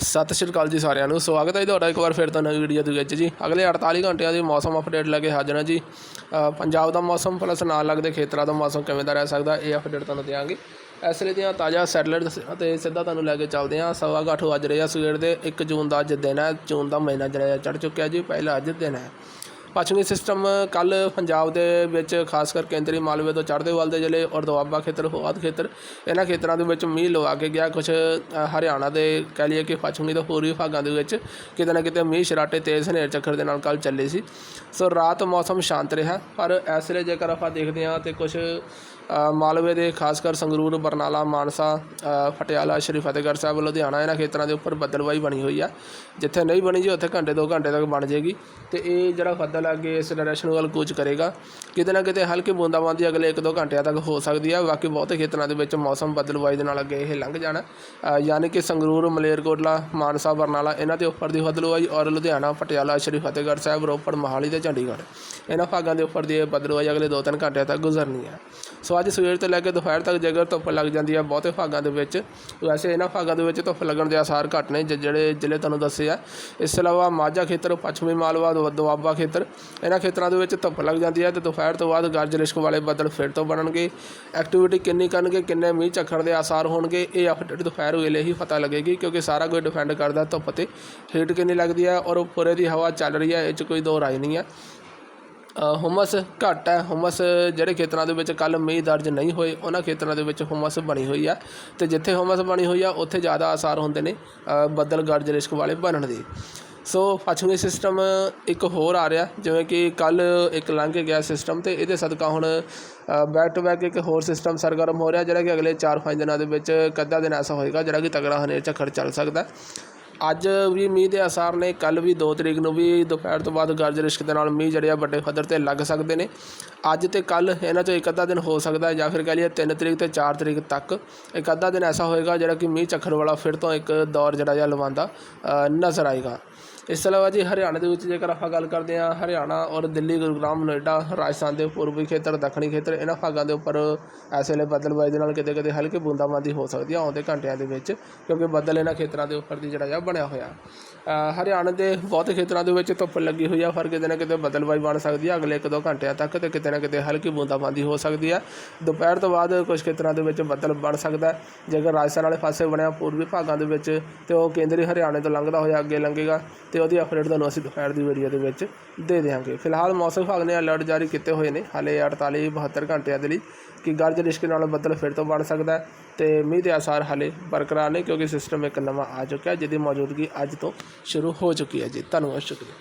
ਸਤਿ ਸ਼੍ਰੀ ਅਕਾਲ ਜੀ ਸਾਰਿਆਂ ਨੂੰ। ਸਵਾਗਤ ਹੈ ਜੀ ਤੁਹਾਡਾ ਇੱਕ ਵਾਰ ਫਿਰ ਤੋਂ ਨਵੀਂ ਵੀਡੀਓ ਦੇ ਵਿੱਚ ਜੀ। ਅਗਲੇ 48 ਘੰਟਿਆਂ ਦੀ ਮੌਸਮ ਅਪਡੇਟ ਲੈ ਕੇ ਹਾਜ਼ਰ ਹਾਂ ਜੀ। ਪੰਜਾਬ ਦਾ ਮੌਸਮ ਪਲੱਸ ਨਾਲ ਲੱਗਦੇ ਖੇਤਰਾਂ ਦਾ ਮੌਸਮ ਕਿਵੇਂ ਦਾ ਰਹਿ ਸਕਦਾ, ਇਹ ਅਪਡੇਟ ਤੁਹਾਨੂੰ ਦਿਆਂਗੇ। ਇਸ ਲਈ ਦੀਆਂ ਤਾਜ਼ਾ ਸੈਟਲਾਈਟ ਅਤੇ ਸਿੱਧਾ ਤੁਹਾਨੂੰ ਲੈ ਕੇ ਚੱਲਦੇ ਹਾਂ। ਸਵਾ ਕੁ ਅੱਠ ਵੱਜ ਰਹੇ ਆ ਸਵੇਰ ਦੇ। 1 ਜੂਨ ਦਾ ਅੱਜ ਦਿਨ ਹੈ। ਜੂਨ ਦਾ ਮਹੀਨਾ ਜਿਹੜਾ ਚੜ ਚੁੱਕਿਆ ਜੀ। ਪਹਿਲਾ ਅੱਜ ਦਿਨ ਹੈ। ਪੱਛਮੀ ਸਿਸਟਮ ਕੱਲ ਪੰਜਾਬ ਦੇ ਵਿੱਚ ਖਾਸ ਕਰ ਕੇਂਦਰੀ ਮਾਲਵੇ ਤੋਂ ਚੜ੍ਹਦੇ ਵੱਲ ਦੇ ਜ਼ਿਲ੍ਹੇ ਔਰ ਦੁਆਬਾ ਖੇਤਰ ਹੋਆਦ ਖੇਤਰ, ਇਹਨਾਂ ਖੇਤਰਾਂ ਦੇ ਵਿੱਚ ਮੀਂਹ ਲਵਾ ਕੇ ਗਿਆ। ਕੁਝ ਹਰਿਆਣਾ ਦੇ ਕਹਿ ਲਈਏ ਕਿ ਪੱਛਮੀ ਤੋਂ ਪੂਰਬੀ ਭਾਗਾਂ ਦੇ ਵਿੱਚ ਕਿਤੇ ਨਾ ਕਿਤੇ ਮੀਂਹ ਸ਼ਰਾਟੇ ਤੇਜ਼ ਹਨੇਰ ਚੱਕਰ ਦੇ ਨਾਲ ਕੱਲ ਚੱਲੇ ਸੀ। ਸੋ ਰਾਤ ਮੌਸਮ ਸ਼ਾਂਤ ਰਿਹਾ, ਪਰ ਇਸ ਵੇਲੇ ਜੇਕਰ ਆਪਾਂ ਦੇਖਦੇ ਹਾਂ ਤੇ ਕੁਝ ਮਾਲਵੇ ਦੇ ਖਾਸ ਕਰ ਸੰਗਰੂਰ, ਬਰਨਾਲਾ, ਮਾਨਸਾ ਪਟਿਆਲਾ, ਸ਼੍ਰੀ ਫਤਿਹਗੜ੍ਹ ਸਾਹਿਬ, ਲੁਧਿਆਣਾ ਇਹਨਾਂ ਖੇਤਰਾਂ ਦੇ ਉੱਪਰ ਬੱਦਲਵਾਈ ਬਣੀ ਹੋਈ ਆ। ਜਿੱਥੇ ਨਹੀਂ ਬਣੀ ਜੀ, ਉੱਥੇ ਘੰਟੇ ਦੋ ਘੰਟੇ ਤੱਕ ਬਣ ਜਾਏਗੀ ਤੇ ਇਹ ਜਿਹੜਾ ਬੱਦਲ ਆ, ਅੱਗੇ ਇਸ ਡਾਇਰੈਕਸ਼ਨ ਵੱਲ ਕੂਚ ਕਰੇਗਾ। ਕਿਤੇ ਨਾ ਕਿਤੇ ਹਲਕੀ ਬੂੰਦਾਬਾਂਦੀ ਅਗਲੇ 1-2 ਘੰਟਿਆਂ ਤੱਕ ਹੋ ਸਕਦੀ ਹੈ ਬਾਕੀ ਬਹੁਤੇ ਖੇਤਰਾਂ ਦੇ ਵਿੱਚ ਮੌਸਮ ਬੱਦਲਵਾਈ ਦੇ ਨਾਲ ਅੱਗੇ ਇਹ ਲੰਘ ਜਾਣਾ। ਯਾਨੀ ਕਿ ਸੰਗਰੂਰ ਮਲੇਰਕੋਟਲਾ ਮਾਨਸਾ, ਬਰਨਾਲਾ ਇਹਨਾਂ ਦੇ ਉੱਪਰ ਦੀ ਬੱਦਲਵਾਈ ਔਰ ਲੁਧਿਆਣਾ, ਪਟਿਆਲਾ, ਸ਼੍ਰੀ ਫਤਿਹਗੜ੍ਹ ਸਾਹਿਬ, ਰੋਪੜ, ਮੋਹਾਲੀ ਤੇ ਚੰਡੀਗੜ੍ਹ। ਇਹਨਾਂ ਭਾਗਾਂ ਦੇ ਉੱਪਰ ਦੀ ਇਹ ਬੱਦਲਵਾਈ ਅਗਲੇ 2-3 ਘੰਟਿਆਂ ਤੱਕ ਗੁਜ਼ਰਨੀ ਹੈ ਸੋ ਅੱਜ ਸਵੇਰ ਤੋਂ ਲੈ ਕੇ ਦੁਪਹਿਰ ਤੱਕ ਜੇਕਰ ਧੁੱਪ ਲੱਗ ਜਾਂਦੀ ਹੈ ਬਹੁਤੇ ਭਾਗਾਂ ਦੇ ਵਿੱਚ, ਵੈਸੇ ਇਹਨਾਂ ਭਾਗਾਂ ਦੇ ਵਿੱਚ ਧੁੱਪ ਲੱਗਣ ਦੇ ਆਸਾਰ ਘੱਟ ਨੇ ਜ- ਜਿਹੜੇ ਜ਼ਿਲ੍ਹੇ ਤੁਹਾਨੂੰ ਦੱਸੇ ਆ। ਇਸ ਤੋਂ ਇਲਾਵਾ ਮਾਝਾ ਖੇਤਰ, ਪੱਛਮੀ ਮਾਲਵਾ, ਦੁ- ਦੁਆਬਾ ਖੇਤਰ, ਇਹਨਾਂ ਖੇਤਰਾਂ ਦੇ ਵਿੱਚ ਧੁੱਪ ਲੱਗ ਜਾਂਦੀ ਹੈ ਤੇ ਦੁਪਹਿਰ ਤੋਂ ਬਾਅਦ ਗਰਜ ਲਿਸ਼ਕ ਵਾਲੇ ਬੱਦਲ ਫਿਰ ਤੋਂ ਬਣਨਗੇ। ਐਕਟੀਵਿਟੀ ਕਿੰਨੀ ਕਰਨਗੇ, ਕਿੰਨੇ ਮੀਂਹ ਝੱਖੜ ਦੇ ਆਸਾਰ ਹੋਣਗੇ, ਇਹ ਅਪਡੇਟ ਦੁਪਹਿਰ ਵੇਲੇ ਹੀ ਪਤਾ ਲੱਗੇਗੀ, ਕਿਉਂਕਿ ਸਾਰਾ ਕੁਝ ਡਿਪੈਂਡ ਕਰਦਾ ਧੁੱਪ ਤੇ। ਹੀਟ ਕਿੰਨੀ ਲੱਗਦੀ ਹੈ ਔਰ ਉੱਪਰੇ ਦੀ ਹਵਾ ਚੱਲ ਰਹੀ ਹੈ ਇਹ 'ਚ ਕੋਈ ਦੋ ਰਾਏ ਨਹੀਂ ਹੈ ਹੁਮਸ ਘੱਟ ਹੈ। ਹੁਮਸ ਜਿਹੜੇ ਖੇਤਰਾਂ ਦੇ ਵਿੱਚ ਕੱਲ ਮੀਂਹ ਦਰਜ ਨਹੀਂ ਹੋਏ, ਉਹਨਾਂ ਖੇਤਰਾਂ ਦੇ ਵਿੱਚ ਹੁਮਸ ਬਣੀ ਹੋਈ ਆ ਤੇ ਜਿੱਥੇ ਹੁਮਸ ਬਣੀ ਹੋਈ ਆ, ਉੱਥੇ ਜ਼ਿਆਦਾ ਆਸਾਰ ਹੁੰਦੇ ਨੇ ਬੱਦਲ ਗਰਜ ਰਿਸ਼ਕ ਵਾਲੇ ਬਣਨ ਦੇ। ਸੋ ਪੱਛਮੀ ਸਿਸਟਮ ਇੱਕ ਹੋਰ ਆ ਰਿਹਾ, ਜਿਵੇਂ ਕਿ ਕੱਲ ਇੱਕ ਲੰਘ ਕੇ ਗਿਆ ਸਿਸਟਮ ਤੇ, ਇਹਦੇ ਸਦਕਾ ਹੁਣ ਬੈਕ ਟੂ ਬੈਕ ਇੱਕ ਹੋਰ ਸਿਸਟਮ ਸਰਗਰਮ ਹੋ ਰਿਹਾ, ਜਿਹੜਾ ਕਿ ਅਗਲੇ 4-5 ਦਿਨਾਂ ਦੇ ਵਿੱਚ ਇੱਕ ਅੱਧਾ ਦਿਨ ਐਸਾ ਹੋਏਗਾ, ਜਿਹੜਾ ਕਿ ਤਗੜਾ ਹਨੇਰ ਝੱਖੜ ਚੱਲ ਸਕਦਾ। ਅੱਜ ਵੀ ਮੀਂਹ ਦੇ ਆਸਾਰ ਨੇ ਕੱਲ ਵੀ 2 ਤਰੀਕ ਨੂੰ ਵੀ, ਦੁਪਹਿਰ ਤੋਂ ਬਾਅਦ ਗਰਜ ਰਿਸ਼ਕ ਦੇ ਨਾਲ ਮੀਂਹ ਜਿਹੜੇ ਆ ਵੱਡੇ ਪੱਧਰ ਤੇ ਲੱਗ ਸਕਦੇ ਨੇ। ਅੱਜ ਤੇ ਕੱਲ ਇਹਨਾਂ ਚੋਂ ਇੱਕ ਅੱਧਾ ਦਿਨ ਹੋ ਸਕਦਾ ਜਾਂ ਫਿਰ ਕਹ ਲਈਏ 3 ਤਰੀਕ ਤੇ 4 ਤਰੀਕ ਤੱਕ। ਇੱਕ ਅੱਧਾ ਦਿਨ ਐਸਾ ਹੋਏਗਾ ਜਿਹੜਾ ਕਿ ਮੀਂਹ ਚੱਖਣ ਵਾਲਾ ਫਿਰ ਤੋਂ ਇੱਕ ਦੌਰ ਜਿਹੜਾ ਜਿਹਾ ਲਵਾਉਂਦਾ ਨਜ਼ਰ ਆਏਗਾ। ਇਸ ਤੋਂ ਇਲਾਵਾ ਜੀ ਹਰਿਆਣਾ ਦੇ ਵਿੱਚ ਜੇਕਰ ਆਪਾਂ ਗੱਲ ਕਰਦੇ ਹਾਂ ਹਰਿਆਣਾ ਔਰ ਦਿੱਲੀ ਗੁਰੂਗ੍ਰਾਮ ਨੋਇਡਾ ਰਾਜਸਥਾਨ ਦੇ ਪੂਰਬੀ ਖੇਤਰ ਦੱਖਣੀ ਖੇਤਰ ਇਹਨਾਂ ਭਾਗਾਂ ਦੇ ਉੱਪਰ ਇਸ ਵੇਲੇ ਬੱਦਲਬਾਜ਼ੀ ਦੇ ਨਾਲ ਕਿਤੇ ਕਿਤੇ ਹਲਕੀ ਬੂੰਦਾਬਾਂਦੀ ਹੋ ਸਕਦੀ ਹੈ ਆਉਂਦੇ ਘੰਟਿਆਂ ਦੇ ਵਿੱਚ ਕਿਉਂਕਿ ਬੱਦਲ ਇਹਨਾਂ ਖੇਤਰਾਂ ਦੇ ਉੱਪਰ ਦੀ ਜਿਹੜਾ ਆ ਬਣਿਆ ਹੋਇਆ। ਅ, ਹਰਿਆਣਾ ਦੇ ਬਹੁਤ ਖੇਤਰਾਂ ਦੇ ਵਿੱਚ ਧੁੱਪ ਲੱਗੀ ਹੋਈ ਆ ਪਰ ਕਿਤੇ ਨਾ ਕਿਤੇ ਬੱਦਲਬਾਜ਼ੀ ਬਣ ਸਕਦੀ ਹੈ ਅਗਲੇ 1-2 ਘੰਟਿਆਂ ਤੱਕ ਤੇ ਕਿਤੇ ਨਾ ਕਿਤੇ ਹਲਕੀ ਬੂੰਦਾਬਾਂਦੀ ਹੋ ਸਕਦੀ ਹੈ ਦੁਪਹਿਰ ਤੋਂ ਬਾਅਦ ਕੁਝ ਖੇਤਰਾਂ ਦੇ ਵਿੱਚ ਬੱਦਲ ਬਣ ਸਕਦਾ ਜੇਕਰ ਰਾਜਸਥਾਨ ਵਾਲੇ ਪਾਸੇ ਬਣਿਆ ਪੂਰਬੀ ਭਾਗਾਂ ਦੇ ਵਿੱਚ ਤੇ ਉਹ ਕੇਂਦਰੀ ਹਰਿਆਣੇ ਤੋਂ ਲੰਘਦਾ ਹੋਇਆ ਅੱਗੇ ਲੰਘੇਗਾ ਤੇ ਉਹਦੀ ਅਪਡੇਟ ਤੁਹਾਨੂੰ ਅਸੀਂ ਦੁਪਹਿਰ ਦੀ ਵੀਡੀਓ ਦੇ ਵਿੱਚ ਦੇ ਦੇਵਾਂਗੇ ਫਿਲਹਾਲ ਮੌਸਮ ਵਿਭਾਗ ਨੇ ਅਲਰਟ ਜਾਰੀ ਕੀਤੇ ਹੋਏ ਨੇ। ਹਾਲੇ 48 72 ਘੰਟਿਆਂ ਦੇ ਲਈ ਕਿ ਗਰਜ ਰਿਸ਼ਕ ਨਾਲ ਬੱਦਲ ਫਿਰ ਤੋਂ ਬਣ ਸਕਦਾ ਹੈ ਤੇ ਮੀਂਹ ਦੇ ਆਸਾਰ ਹਾਲੇ ਬਰਕਰਾਰ ਨੇ ਕਿਉਂਕਿ ਸਿਸਟਮ ਇੱਕ ਨਵਾਂ ਆ ਚੁੱਕਿਆ ਜਿਹਦੀ ਮੌਜੂਦਗੀ ਅੱਜ ਤੋਂ ਸ਼ੁਰੂ ਹੋ ਚੁੱਕੀ ਹੈ ਜੀ। ਧੰਨਵਾਦ, ਸ਼ੁਕਰੀਆ।